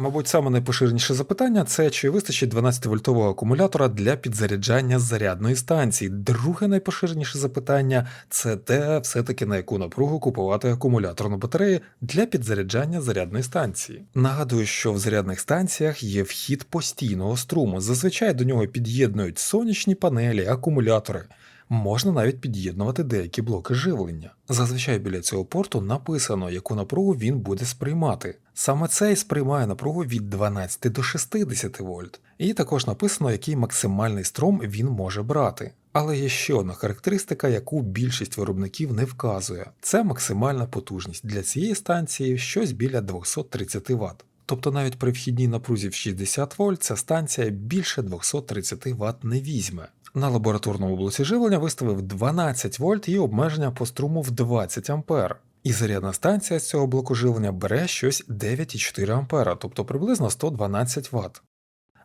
Мабуть, саме найпоширеніше запитання це чи вистачить 12-вольтового акумулятора для підзаряджання зарядної станції. Друге найпоширеніше запитання це те, все-таки на яку напругу купувати акумуляторну батарею для підзаряджання зарядної станції. Нагадую, що в зарядних станціях є вхід постійного струму. Зазвичай до нього під'єднують сонячні панелі, акумулятори. Можна навіть під'єднувати деякі блоки живлення. Зазвичай біля цього порту написано, яку напругу він буде сприймати. Саме цей сприймає напругу від 12 до 60 вольт, і також написано, який максимальний струм він може брати. Але є ще одна характеристика, яку більшість виробників не вказує: це максимальна потужність для цієї станції щось біля 230 Вт. Тобто навіть при вхідній напрузі в 60 вольт ця станція більше 230 Вт не візьме. На лабораторному блоці живлення виставив 12 вольт і обмеження по струму в 20 А. І зарядна станція з цього блоку живлення бере щось 9,4 А, тобто приблизно 112 Вт.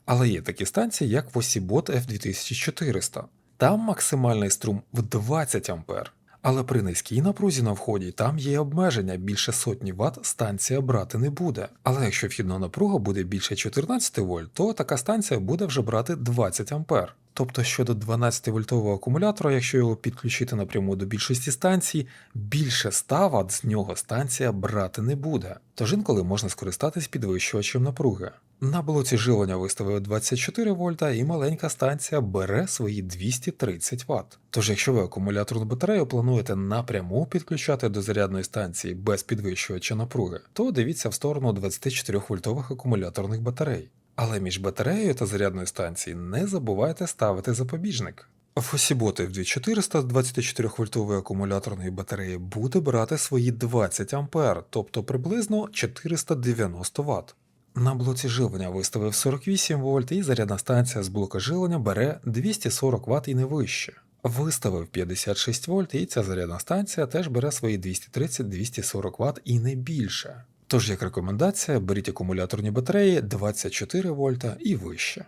Але є такі станції, як Vosibot F2400. Там максимальний струм в 20 А. Але при низькій напрузі на вході там є обмеження більше сотні Вт станція брати не буде. Але якщо вхідна напруга буде більше 14 вольт, то така станція буде вже брати 20 А. Тобто щодо 12-вольтового акумулятора, якщо його підключити напряму до більшості станцій, більше 100 Вт з нього станція брати не буде. Тож інколи можна скористатись підвищувачем напруги. На блоці живлення виставили 24 вольта і маленька станція бере свої 230 Вт. Тож, якщо ви акумуляторну батарею плануєте напряму підключати до зарядної станції без підвищувача напруги, то дивіться в сторону 24 вольтових акумуляторних батарей. Але між батареєю та зарядною станцією не забувайте ставити запобіжник. Фосіботи в 2400 з 24 вольтової акумуляторної батареї буде брати свої 20 А, тобто приблизно 490 Вт. На блоці живлення виставив 48 вольт і зарядна станція з блока живлення бере 240 Вт і не вище. Виставив 56 вольт і ця зарядна станція теж бере свої 230-240 Вт і не більше. Тож, як рекомендація, беріть акумуляторні батареї 24 вольта і вище.